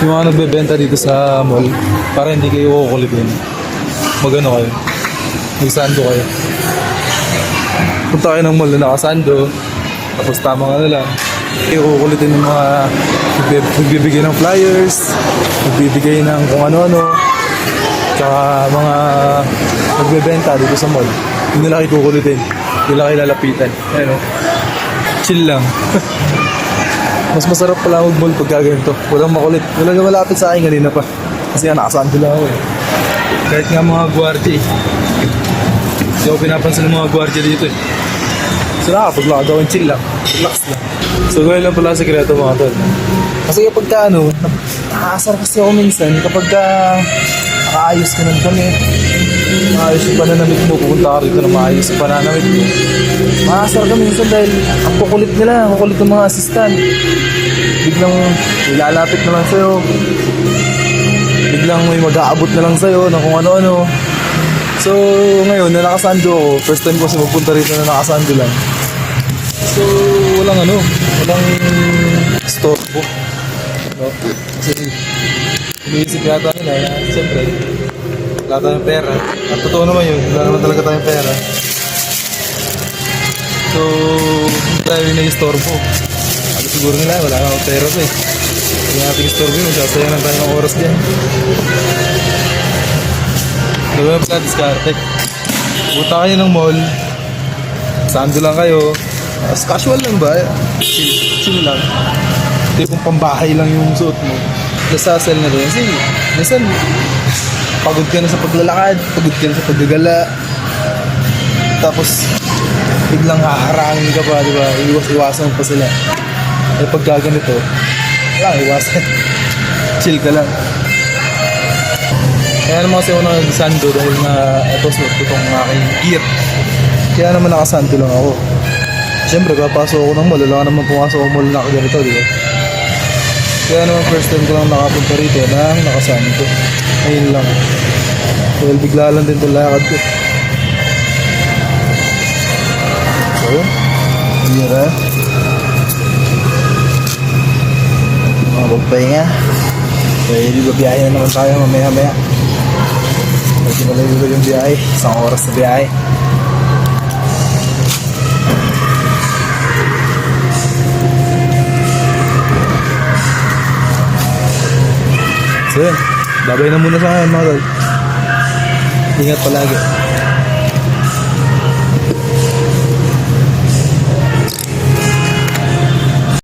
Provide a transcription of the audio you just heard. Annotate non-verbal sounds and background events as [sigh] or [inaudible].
yung mga nagbebenta dito sa mall para hindi kayo kukulitin. Magano kayo. Magsando kayo. Punta kayo ng mall na nakasando. Tapos tama ka na lang. Kayo kukulitin ng mga nagbibigay ng flyers, nagbibigay ng kung ano-ano. Tsaka mga nagbebenta dito sa mall. Hindi nila kayo kukulitin. Hindi nila kayo lalapitan. Ayan o. Chill lang. [laughs] Mas masarap pala mag-mall pag gaganito. Walang makulit. Walang malapit sa akin kanina pa. Kasi nga nakasando lang ako eh. Kahit nga mga gwardiya eh. Hindi ako pinapansin ng mga gwardiya dito eh. So nakapaglakad ako chill lang. Relax lang. So gawin lang pala sekreto mga tol. Kasi kapag ka ano, nakaasar kasi ako minsan kapag ka nakaayos ka ng damit, maayos yung pananamit mo, pupunta ka rito na maayos yung pananamit mo. Maasar ka minsan dahil ang kukulit nila, ang kukulit ng mga assistant. Biglang ilalapit na lang sa'yo. Biglang may mag-aabot na lang sa'yo ng kung ano-ano. So, ngayon, na nakasando ako, first time ko kasi magpunta rito na nakasando lang. So, walang ano, walang storbo. No? Kasi, iniisip yata nila na, siyempre, wala tayong pera. At totoo naman yun, wala naman talaga tayong pera. So, hindi tayo yung nag-istorbo. Ano siguro nila, wala akong pera pa eh. Hindi natin istorbo yun, sasayang lang tayo ng oras dyan. Gawin pa diskarte. Punta kayo ng mall. Sando lang kayo. As casual lang ba? Chill, chill lang. Hindi kung pambahay lang yung suot mo. Nasasal na rin. Kasi, minsan, pagod ka na sa paglalakad, pagod ka na sa paggagala. Tapos, biglang haharangin ka pa, di ba? Iwas-iwasan pa sila. Eh, pagka ganito, wala, iwasan. [laughs] Chill ka lang. Kaya naman kasi ako nag-sando dahil nga ito suot ko itong aking gear. Kaya naman nakasando lang ako. Siyempre, kapasok ako ng mall, wala naman pumasok ako mall na ganito, di ba? Kaya naman first time ko lang nakapunta rito na nakasando. Ayun lang. Dahil bigla lang din itong lakad ko. So, na. Mga pagpahinga. Kaya di ba biyahe na naman tayo mamaya-maya. Medyo malayo yung biyahe. Isang oras na biyahe. So yun. Babay na muna sa ngayon mga tol. Ingat palagi.